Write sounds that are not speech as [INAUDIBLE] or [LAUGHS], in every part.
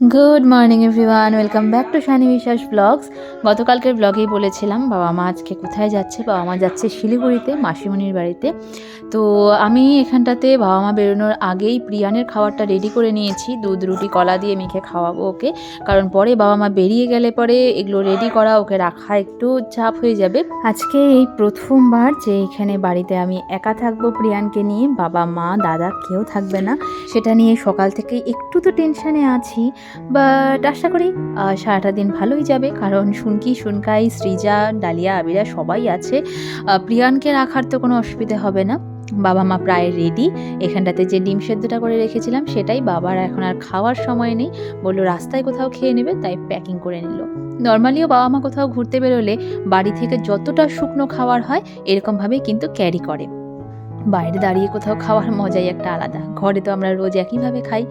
Good morning everyone welcome back to Shani Biswas blogs গতকালকের ব্লগেই বলেছিলাম, বাবা মা আজকে কোথায় যাচ্ছে? বাবা মা যাচ্ছে শিলিগুড়িতে, মাসিমণির বাড়িতে। তো আমি এখানটাতে বাবা মা বেরোনোর আগেই প্রিয়ানের খাবারটা রেডি করে নিয়েছি। দুধ, রুটি, কলা দিয়ে মেখে খাওয়াবো ওকে। কারণ পরে বাবা মা বেরিয়ে গেলে পরে এগুলো রেডি করা, ওকে রাখা একটু চাপ হয়ে যাবে। আজকে এই প্রথমবার যে এখানে বাড়িতে আমি একা থাকব প্রিয়ানকে নিয়ে, বাবা মা, দাদা কেউ থাকবে না। সেটা নিয়ে সকাল থেকে একটু তো টেনশানে আছি। বাট আশা করি সারাটা দিন ভালোই যাবে। কারণ শুনকি, শুনকাই, সৃজা, ডালিয়া, আবিরা সবাই আছে। প্রিয়ানকে রাখার তো কোনো অসুবিধা হবে না। বাবা মা প্রায় রেডি এখানটাতে যে ডিম সেদ্ধটা করে রেখেছিলাম, সেটাই বাবার এখন আর খাওয়ার সময় নেই। বলল, রাস্তায় কোথাও খেয়ে নেবে, তাই প্যাকিং করে নিল। নর্মালিও বাবা মা কোথাও ঘুরতে বেরোলে, বাড়ি থেকে যতটা শুকনো খাওয়ার হয়, এরকমভাবেই কিন্তু ক্যারি করে। বাইরে দাঁড়িয়ে কোথাও খাওয়ার মজাই একটা আলাদা। ঘরে তো আমরা রোজ একইভাবে খাই।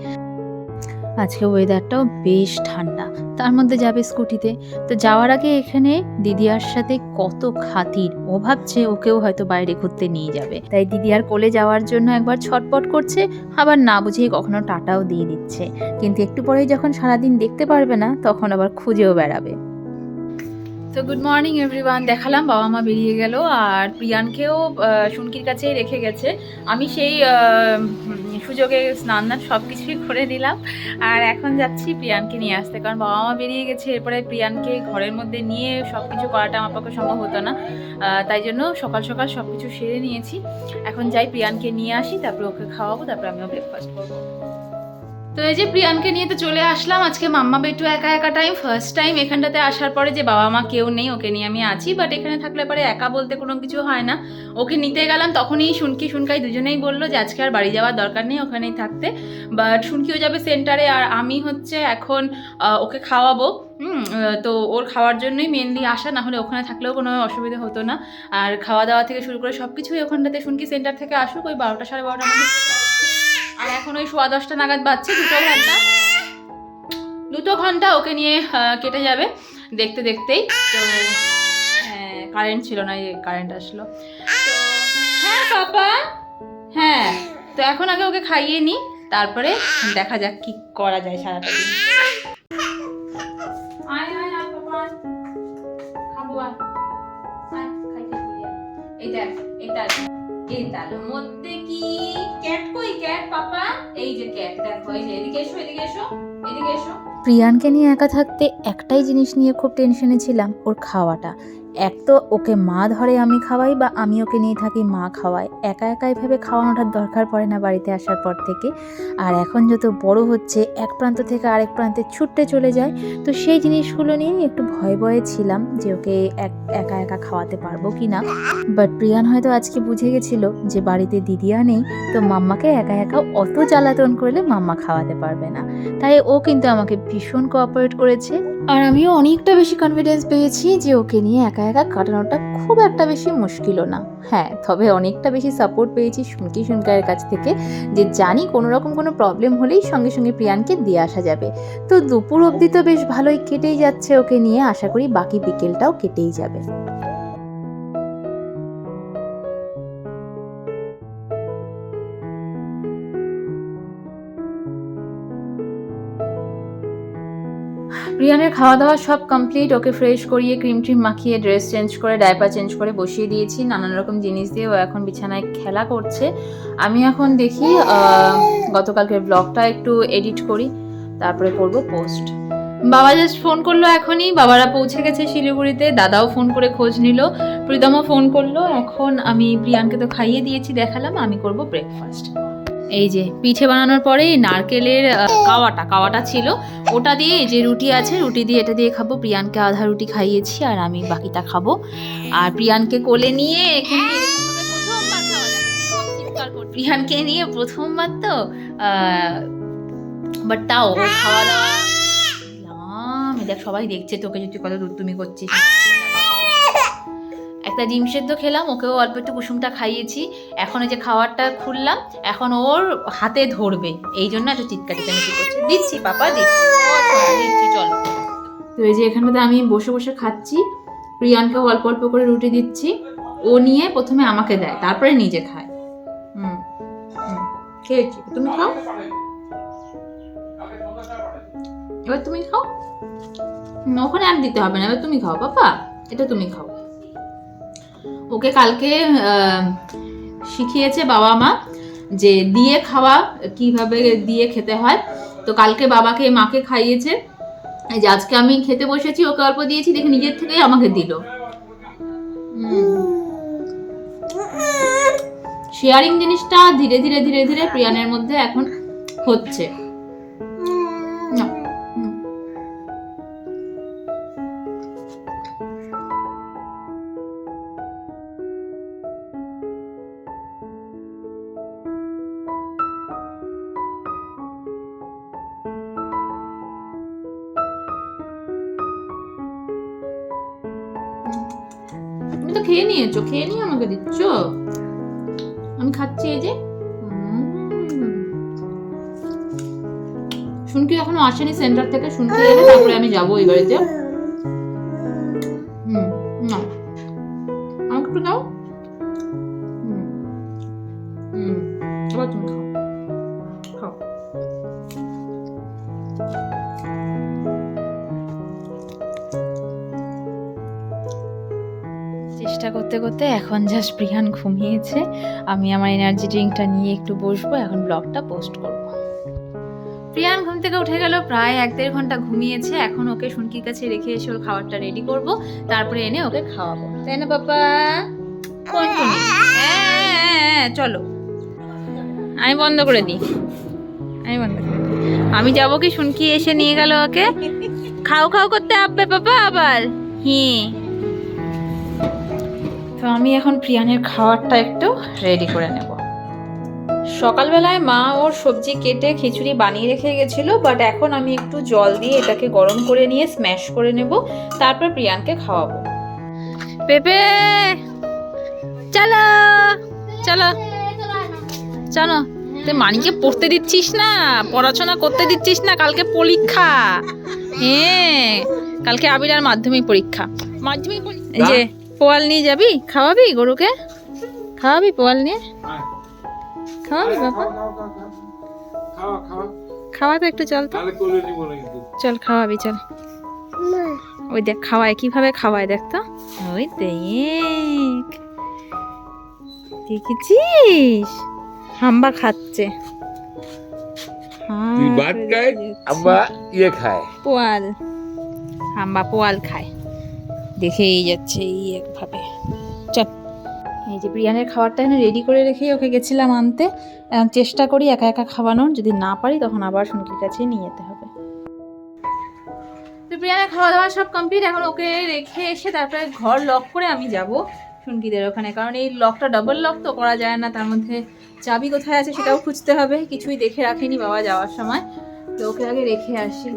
আজকে ওয়েদারটাও বেশ ঠান্ডা। তার মধ্যে যাবে স্কুটিতে তো যাওয়ার আগে এখানে দিদিয়ার সাথে কত খাতির। ও ভাবছে ওকেও হয়তো বাইরে ঘুরতে নিয়ে যাবে। তাই দিদিয়ার কোলে যাওয়ার জন্য একবার ছটপট করছে, আবার না বুঝিয়ে কখনো টাটাও দিয়ে দিচ্ছে। কিন্তু একটু পরেই যখন সারাদিন দেখতে পারবে না, তখন আবার খুঁজেও বেড়াবে। তো গুড মর্নিং এভরিওয়ান দেখালাম বাবা মা বেরিয়ে গেল আর প্রিয়ানকেও আহ, শুনকির কাছেই রেখে গেছে। আমি সেই সুযোগে স্নান দান সব কিছুই করে নিলাম আর এখন যাচ্ছি প্রিয়ানকে নিয়ে আসতে। কারণ বাবা মা বেরিয়ে গেছে এরপরে প্রিয়ানকে ঘরের মধ্যে নিয়ে সব কিছু করাটা আমার পক্ষে সম্ভব হতো না। তাই জন্য সকাল সকাল সব কিছু সেরে নিয়েছি। এখন যাই প্রিয়ানকে নিয়ে আসি তারপরে ওকে খাওয়াবো তারপরে আমিও ব্রেকফাস্ট করব। তো এই যে প্রিয়ানকে নিয়ে তো চলে আসলাম, আজকে মাম্মা বেটু একা একা টাইম ফার্স্ট টাইম এখানটাতে আসার পরে যে বাবা মা কেউ নেই, ওকে নিয়ে আমি আছি বাট এখানে থাকলে পরে একা বলতে কোনো কিছু হয় না। ওকে নিতে গেলাম, তখনই শুনকি, শুনকাই দুজনেই বলল যে আজকে আর বাড়ি যাওয়ার দরকার নেই ওখানেই থাকতে। বাট শুনকিও যাবে সেন্টারে আর আমি হচ্ছে এখন ওকে খাওয়াবো। তো ওর খাওয়ার জন্যই মেনলি আসা, না হলে ওখানে থাকলেও কোনো অসুবিধা হতো না। আর খাওয়া দাওয়া থেকে শুরু করে সব কিছুই ওখানটাতে শুনকি সেন্টার থেকে আসুক, ওই বারোটা সাড়ে মধ্যে আর এখন ওই সোয়া দশটা নাগাদ বাজছে, দুটো ঘণ্টা। দুটো ঘণ্টা ওকে নিয়ে কেটে যাবে দেখতে দেখতেই। তো কারেন্ট ছিল না, এই কারেন্ট আসলো। হ্যাঁ পাপা? হ্যাঁ তো এখন আগে ওকে খাইয়ে নিই তারপরে দেখা যাক কি করা যায় সারাটা দিন। এই এটা এই মধ্যে কি? ক্যাট কই ক্যাট পাপা? এই যে ক্যাট দেখো, এই যে, এদিকে এসো এদিকে এসো এদিকে এসো। প্রিয়ানকে নিয়ে একা থাকতে একটাই জিনিস নিয়ে খুব টেনশনে ছিলাম, ওর খাওয়াটা। এক তো ওকে মা ধরে আমি খাওয়াই বা আমি ওকে নিয়ে থাকি মা খাওয়াই একা একা এভাবে খাওয়ানোটার দরকার পড়ে না বাড়িতে আসার পর থেকে। আর এখন যত বড় হচ্ছে, এক প্রান্ত থেকে আরেক প্রান্তে ছুটতে চলে যায়। তো সেই জিনিসগুলো নিয়ে একটু ভয়ে ভয়ে ছিলাম যে ওকে এক, একা একা খাওয়াতে পারব কি না। বাট প্রিয়ান হয়তো আজকে বুঝে গেছিল যে বাড়িতে দিদিয়া নেই, তো মাম্মাকে একা একা অত জ্বালাতন করলে মাম্মা খাওয়াতে পারবে না। তাই ও কিন্তু আমাকে ভীষণ কোঅপারেট করেছে। আর আমিও অনেকটা বেশি কনফিডেন্স পেয়েছি যে ওকে নিয়ে একা একা কাটানোটা খুব একটা বেশি মুশকিলও না। হ্যাঁ তবে অনেকটা বেশি সাপোর্ট পেয়েছি শুনকি শুনকায়ের কাছ থেকে যে জানি কোনো রকম কোনো প্রবলেম হলেই সঙ্গে সঙ্গে প্রিয়ানকে দিয়ে আসা যাবে। তো দুপুর অবধি তো বেশ ভালোই কেটেই যাচ্ছে ওকে নিয়ে। আশা করি বাকি বিকেলটাও কেটেই যাবে। রিয়ানের খাওয়া দাওয়া সব কমপ্লিট ওকে ফ্রেশ করিয়ে ক্রিম ট্রিম মাখিয়ে ড্রেস চেঞ্জ করে ডায়পার চেঞ্জ করে বসিয়ে দিয়েছি। নানান রকম জিনিস দিয়ে ও এখন বিছানায় খেলা করছে। আমি এখন দেখি গতকালকের ব্লগটা একটু এডিট করি, তারপরে করব পোস্ট বাবা জাস্ট ফোন করল এখনই, বাবারা পৌঁছে গেছে শিলিগুড়িতে, দাদাও ফোন করে খোঁজ নিল, প্রীতমও ফোন করল, এখন আমি প্রিয়ানকে তো খাইয়ে দিয়েছি, দেখালাম, আমি করব ব্রেকফাস্ট এই যে পিঠে বানানোর পরে নারকেলের কাওয়াটা কাওয়াটা ছিল। ওটা দিয়ে যে রুটি আছে, রুটি দিয়ে এটা দিয়ে খাব। প্রিয়ানকে আধা রুটি খাইয়েছি আর আমি বাকিটা খাব। আর প্রিয়ানকে কোলে নিয়ে এখানে। প্রিয়ানকে নিয়ে প্রথমবার তো বাট তাও খাওয়া দাওয়া সবাই দেখছে তোকে যদি কত তুমি করছিস। একটা ডিম সেদ্ধ খেলাম ওকেও অল্প একটু কুসুমটা খাইয়েছি। এখন এই যে খাবারটা খুললাম এখন ওর হাতে ধরবে। এই জন্য এত চিৎকার চেঁচামেচি করছে। দিচ্ছি পাপা দিচ্ছি। আচ্ছা, চলো। তো এই যে এখানটাতে আমি বসে বসে খাচ্ছি। প্রিয়ানকেও অল্প অল্প করে রুটি দিচ্ছি। ও নিয়ে প্রথমে আমাকে দেয় তারপরে নিজে খায়। হুম তুমি খাও? এবার তুমি খাও। ওখানে আর দিতে হবে না এবার তুমি খাও পাপা। এটা তুমি খাও। ওকে কালকে শিখিয়েছে বাবা মা যে দিয়ে খাওয়া কীভাবে দিয়ে খেতে হয়। তো কালকে বাবাকে মাকে খাইয়েছে। এই যে আজকে আমি খেতে বসেছি ওকে অল্প দিয়েছি দেখে নিজের থেকেই আমাকে দিল। শেয়ারিং জিনিসটা ধীরে ধীরে ধীরে ধীরে প্রিয়ানের মধ্যে এখন হচ্ছে। নাও, খেয়ে নিয়েছো? খেয়ে নিয়ে আমাকে দিচ্ছ? আমি খাচ্ছি এই যে। শুনকি এখনও আসেনি সেন্টার থেকে। শুনকি তারপরে আমি যাব এই বাড়িতে। চেষ্টা করতে করতে এখন জাস্ট প্রিয়ান ঘুমিয়েছে। আমি আমার এনার্জি ড্রিঙ্কটা নিয়ে একটু বসবো এখন ব্লগটা পোস্ট করব। প্রিয়ান ঘুম থেকে উঠে গেল প্রায় এক দেড় ঘণ্টা ঘুমিয়েছে। এখন ওকে শুনকির কাছে রেখে এসে ওর খাবারটা রেডি করব তারপরে এনে ওকে খাওয়াবো। তাই না বাবা টুনি? হ্যাঁ, চলো। আমি বন্ধ করে দিই। আমি বন্ধ করে দিই। আমি যাব কি শুনকি এসে নিয়ে গেল ওকে? খাও খাও করতে আসবে বাবা আবার। হ্যাঁ। তো আমি এখন প্রিয়ানের খাবারটা একটু রেডি করে নেব। সকালবেলায় মা ওর সবজি কেটে খিচুড়ি বানিয়ে রেখে গেছিল বাট এখন আমি একটু জল দিয়ে এটাকে গরম করে নিয়ে স্ম্যাশ করে নেব তারপর প্রিয়ানকে খাওয়াবো। পেপে! চলো! চলো! চলো! তুই মানিকে পড়তে দিচ্ছিস না? পড়াশোনা করতে দিচ্ছিস না? কালকে পরীক্ষা। হ্যাঁ কালকে আবির আর মাধ্যমিক পরীক্ষা। মাধ্যমিক পরীক্ষা? যে পোয়াল নিয়ে যাবি? খাওয়াবি গরুকে? খাওয়াবি পোয়াল নিয়ে? খাওয়াবি বাবা। খাওয়া খাওয়া খাওয়া তো একটু চল তো। চল খাওয়াবি চল। ওই দেখ খাওয়ায় কীভাবে খাওয়ায় দেখ তো। ওই দেখ। দেখেছিস? হাম্বা খাচ্ছে। তুই ভাত ইয়ে খায়। পোয়াল। হাম্বা পোয়াল খায়। দেখেই যাচ্ছে এই একভাবে। চল। এই যে বিরিয়ানির খাবারটা এখানে রেডি করে রেখেই ওকে গেছিলাম আনতে। চেষ্টা করি একা একা খাওয়ানোর। যদি না পারি, তখন আবার শুনকির কাছে নিয়ে যেতে হবে। তো প্রিয়ানের খাওয়া দাওয়া সব কমপ্লিট এখন ওকে রেখে এসে তারপরে ঘর লক করে আমি যাব শুনকিদের ওখানে। কারণ এই লকটা ডবল লক তো করা যায় না। তার মধ্যে চাবি কোথায় আছে সেটাও খুঁজতে হবে। কিছুই দেখে রাখেনি বাবা যাওয়ার সময়। তো ওকে আগে রেখে আসি।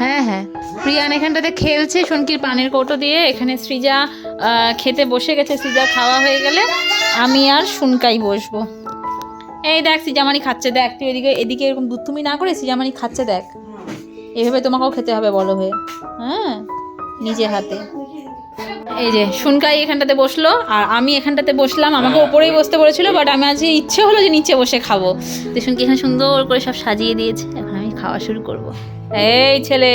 হ্যাঁ হ্যাঁ। প্রিয়ান এখানটাতে খেলছে শুনকির পানের কৌটো দিয়ে। এখানে সৃজা খেতে বসে গেছে। সৃজা খাওয়া হয়ে গেলে আমি আর শুনকাই বসবো। এই দেখ, সিজামানি খাচ্ছে। দেখ, তুই এদিকে এদিকে এরকম দুধ তুমি না করে সিজামানি খাচ্ছে, দেখ। এভাবে তোমাকেও খেতে হবে, বলো হয়ে। হ্যাঁ? নিজে হাতে। এই যে শুনকাই এখানটাতে বসল। আর আমি এখানটাতে বসলাম। আমাকে ওপরেই বসতে বলেছিল বাট আমি আজ ইচ্ছে হলো যে নিচে বসে খাব। তো শুনকি এখানে সুন্দর করে সব সাজিয়ে দিয়েছে। এখন আমি খাওয়া শুরু করব। এই ছেলে।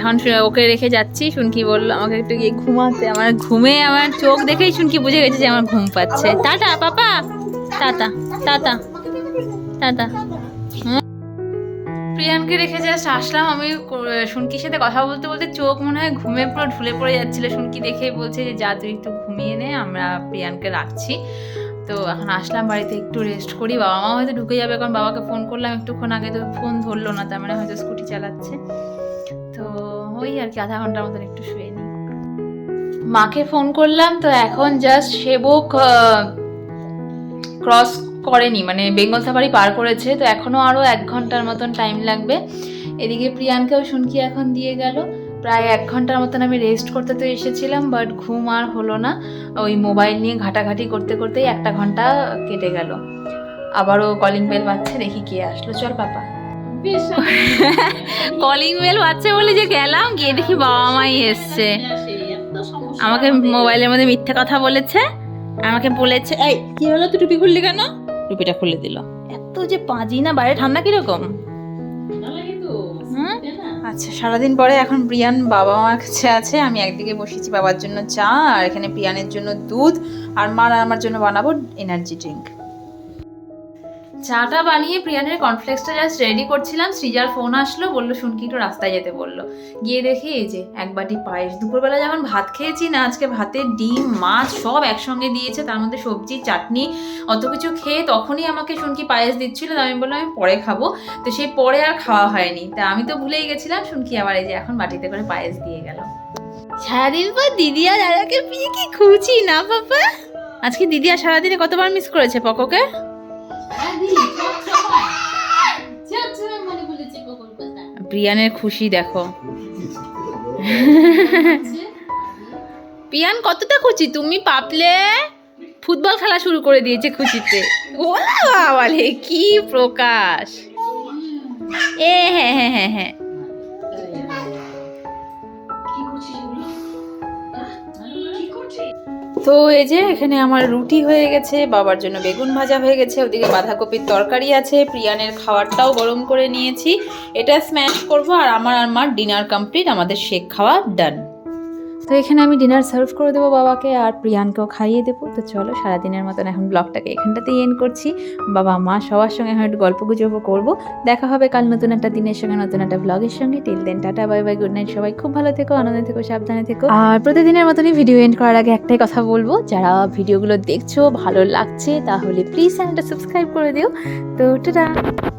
এখন ওকে রেখে যাচ্ছি, শুনকি বলল আমাকে একটু গিয়ে ঘুমাতে। আমার ঘুমে আমার চোখ দেখেই শুনকি বুঝে গেছে যে আমার ঘুম পাচ্ছে। টাটা, পাপা। Tata tata tata. প্রিয়ানকে রেখে জাস্ট আসলাম। আমি শুনকির সাথে কথা বলতে বলতে চোখ মনে হয় ঘুমে পুরো ঢুলে পড়ে যাচ্ছিল। শুনকি দেখেই বলছে যে, যা, তুই একটু ঘুমিয়ে নে, আমরা প্রিয়ানকে রাখছি। তো এখন আসলাম বাড়িতে, একটু রেস্ট করি। বাবা মা হয়তো ঢুকে যাবে, কারণ বাবাকে ফোন করলাম, একটুক্ষণ আগে তো ফোন ধরলো না, তার মানে হয়তো স্কুটি চালাচ্ছে। তো ওই আর কি, আধা ঘণ্টার মতন একটু শুয়ে নিই। মাকে ফোন করলাম, তো এখন জাস্ট সেবক ক্রস করেনি মানে বেঙ্গল সাফারি পার করেছে, তো এখনও আরও এক ঘণ্টার মতন টাইম লাগবে। এদিকে প্রিয়ানকেও শুনকি এখন দিয়ে গেল। প্রায় এক ঘণ্টার মতন আমি রেস্ট করতে তো এসেছিলাম বাট ঘুম আর হলো না। ওই মোবাইল নিয়ে ঘাটাঘাটি করতে করতেই একটা ঘণ্টা কেটে গেল। আবারও কলিং বেল বাজছে দেখি কে আসলো। চল পাপা। কলিং বেল [LAUGHS] বাজছে বলে যে গেলাম গিয়ে দেখি বাবা মাই এসছে। আমাকে মোবাইলের মধ্যে মিথ্যে কথা বলেছে আমাকে বলেছে এই কি হলো? তুই টুপি খুললি কেন? টুপিটা খুলে দিল। এত যে পাঁজি না বাইরে ঠান্ডা কীরকম? হুম? আচ্ছা সারাদিন পরে এখন প্রিয়ান বাবা মার কাছে আছে, আমি একদিকে বসেছি বাবার জন্য চা, আর এখানে প্রিয়ানের জন্য দুধ, আর মা আর আমার জন্য বানাবো এনার্জি ড্রিঙ্ক চাটা বানিয়ে প্রিয়ানের কনফ্লেক্সটা জাস্ট রেডি করছিলাম, সৃজার ফোন আসলো, বলল, শুনকি একটু রাস্তায় যেতে বলল। গিয়ে দেখি এই যে, এক বাটি পায়েস। দুপুরবেলা যখন ভাত খেয়েছি না, আজকে ভাতে ডিম, মাছ সব একসঙ্গে দিয়েছে, তার মধ্যে সবজি, চাটনি, অত কিছু খেয়ে তখনই আমাকে শুনকি পায়েস দিচ্ছিল আমি বললাম, আমি পরে খাব। তো সেই পরে আর খাওয়া হয়নি। তা আমি তো ভুলেই গেছিলাম, শুনকি আবার এই যে এখন বাটিতে করে পায়েস দিয়ে গেল। সারাদিন পর দিদি আর দাদাকে পেয়ে কি খুঁজি, না বাবা? আজকে দিদি আর সারাদিনে কতবার মিস করেছে পকোকে? প্রিয়ানের খুশি দেখো। পিয়ান কতটা খুশি? তুমি পাপলে ফুটবল খেলা শুরু করে দিয়েছে খুশিতে। ওলা বাবা কি প্রকাশ। এ হ্যাঁ হ্যাঁ হ্যাঁ হ্যাঁ। তো এই যে এখানে আমার রুটি হয়ে গেছে, বাবার জন্য বেগুন ভাজা হয়ে গেছে, ওদিকে বাঁধাকপির তরকারি আছে, প্রিয়ানের খাবারটাও গরম করে নিয়েছি। এটা স্ম্যাশ করব আর আমার আর মার ডিনার কমপ্লিট আমাদের শেক খাওয়া ডান তো এখানে আমি ডিনার সার্ভ করে দেবো বাবাকে আর প্রিয়ানকেও খাইয়ে দেবো। তো চলো সারাদিনের মতন এখন ব্লগটাকে এখানটাতেই এন্ড করছি। বাবা, মা সবার সঙ্গে এখন একটু গল্প গুজব করব। দেখা হবে কাল নতুন একটা দিনের সঙ্গে, নতুন একটা ব্লগের সঙ্গে। Till then tata bye bye good night সবাই খুব ভালো থেকো, আনন্দে থেকো, সাবধানে থেকো। আর প্রতিদিনের মতনই ভিডিও এন্ড করার আগে একটাই কথা বলব। যারা ভিডিওগুলো দেখছ, ভালো লাগছে, তাহলে প্লিজ চ্যানেলটা সাবস্ক্রাইব করে দিও। তো টাটা।